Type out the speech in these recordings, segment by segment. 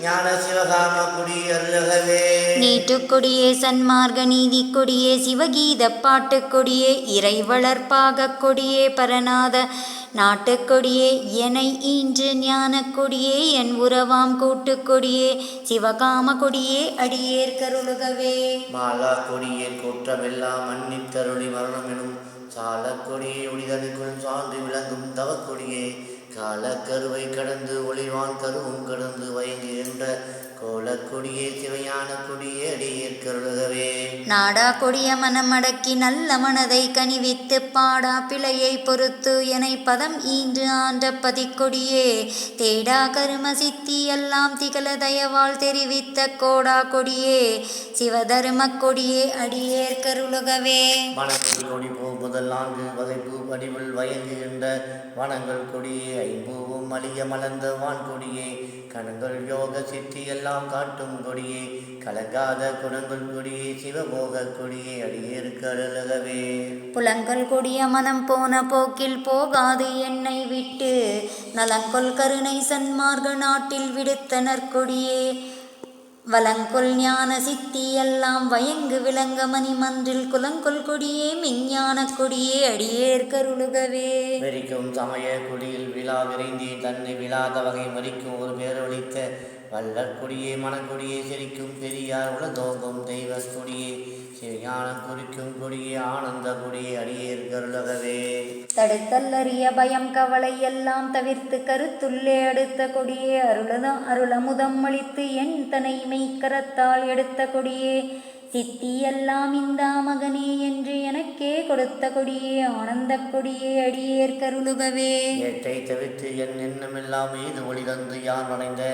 ஞான சிவகாம குடி அருளகவே நீட்டுக்கொடியே சன்மார்க்க நீதி கொடியே சிவகீத பாட்டுக்கொடியே இறை வளர்ப்பாக கொடியே பரநாத நாட்டுக்கொடியே எனை ஈன்று ஞான கொடியே என் உறவாம் கூட்டுக்கொடியே சிவகாம கொடியே அடியேற் கருளுகவே. மாலா கொடியே குற்றமெல்லாம் மன்னித்தருளி மரணம் எனும் சால கொடியே ஒளிதனுக்குள் சார்ந்து விளங்கும் தவக்கொடியே காலக்கருவை கடந்து ஒளிவான் கருவும் கடந்து வயங்குகின்ற கோலக்கொடியே சிவையான கொடியே அடியேற் கருளுகவே நாடா கொடிய மனமடக்கி நல்ல மனதை கனிவித்து பாடா பிழையை பொறுத்து எனை பதம் ஈன்று ஆன்ற பதிக்கொடியே. தேடா கரும சித்தி எல்லாம் திகழ தயவால் தெரிவித்த கோடா கொடியே. சிவதர்ம கொடியே அடியேற் கருளுகவே. வனத்தில் கொடி பூ முதல் நான்கு வகை பூ வடிவில் வயங்குகின்ற வனங்கள் கொடியே ஐம்பூவும் அழிய மலர்ந்த வான் கொடியே கணங்கள் யோக சித்தி எல்லாம் காட்டும் கொடியே கலங்காத குணங்கள் கொடியே சிவபோக கொடியே அடியேற்கு அருளகவே. புலங்கொள் கொடிய மனம் போன போக்கில் போகாது என்னை விட்டு நலங்கொள் கருணை சன்மார்க்க நாட்டில் விடுத்தனர் கொடியே. வலங்கொல் ஞான சித்தி எல்லாம் வயங்கு விளங்க மணிமன்றில் குலங்கொல் கொடியே மெஞ்ஞான கொடியே அடியேற்கருளுகவே கருளுகவே. சமய குடியில் விழா விரைந்தி தன்னை விழாத வகை மறிக்கும் ஒரு பேரொழித்த வல்லற் கொடியே மனக்கொடியே சிரிக்கும் பெரியார் உலதோங்கும் தெய்வ கொடியே சிவஞானம் குறிக்கும் கொடியே ஆனந்த கொடியே அடியேற்கருளகவே தடுத்தல்லறிய பயம் கவலை எல்லாம் தவிர்த்து கருத்துள்ளே அடுத்த கொடியே அருளதம் அருளமுதம் அளித்து என் தனை மெய்க்கரத்தால் எடுத்த கொடியே சித்தி எல்லாம் இந்தா மகனே என்று எனக்கே கொடுத்த கொடியே ஆனந்த கொடியே அடியேற் கருளுகவே ஏட்டை தவிர்த்து என் எண்ணமெல்லாம் ஏது ஒளி தந்து யான் வணைந்த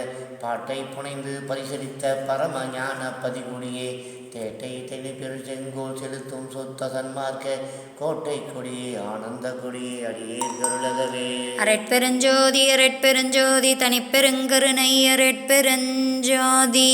பாட்டை புனைந்து பரிசளித்த பரம ஞான பதிகுடியே தேட்டை தெளிப்பெரு செங்கோல் செலுத்தும் சொத்த சன்மார்க்க கோட்டை கொடியே ஆனந்த கொடியே அடியே கருளகவே. அரட்பெருஞ்சோதி அரட்பெருஞ்சோதி தனிப்பெருங்கருணை அரட்பெருஞ்சோதி